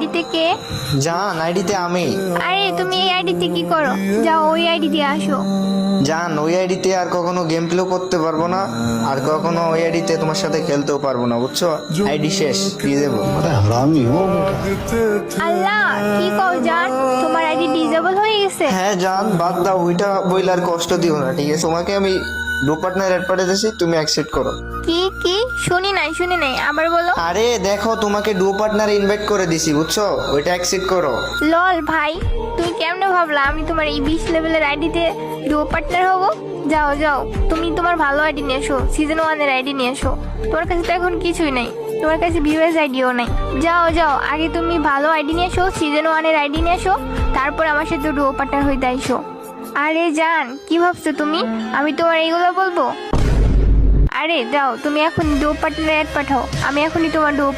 আইডিতে কে? জান আইডিতে আমি। আরে তুমি এই আইডিতে কি করো? যাও ওই আইডি আসো। জান ওই আইডিতে আর কখনো গেম প্লে করতে পারব না আর কখনো ওই আইডিতে তোমার সাথে খেলতেও পারব না বুঝছ? আইডি শেষ দিয়ে দেবো। আল্লাহ কি কও জান? তোমার আইডি ডিজেবল হয়ে গেছে? হ্যাঁ জান বাদ দাও ওইটা বইলার কষ্ট দিও না ঠিক আছে? তোমাকে আমি দু পার্টনার অ্যাড পাঠাতেছি তুমি অ্যাকসেপ্ট করো। কি কি? শুনি নাই শুনি নাই। আবার বলো। আরে দেখো তোমাকে ডু পার্টনার ইনভাইট করে দিছি বুঝছ? ওইটা অ্যাকসেপ্ট করো। লল ভাই তুমি কেমনে ভাবলা আমি তোমার এই বিশ লেভেলের আইডিতে ডুও পার্টনার হব? যাও যাও। তুমি তোমার ভালো আইডি নিয়ে এসো সিজন ওয়ানের আইডি নিয়ে এসো। তোমার কাছে তো এখন কিছুই নাই। তোমার কাছে ভিউএস আইডিও নাই। যাও যাও। আগে তুমি ভালো আইডি নিয়ে এসো সিজন ওয়ানের আইডি নিয়ে এসো। তারপর আমার সাথে ডুও পার্টনার হইতে আইসো। আরে জান, কি ভাবছ তুমি? আমি তোমার এইগুলো বলব? আরে যাও তুমি এখন ডুও পার্টনার পাঠাও। আমি এখনই তোমার ডুও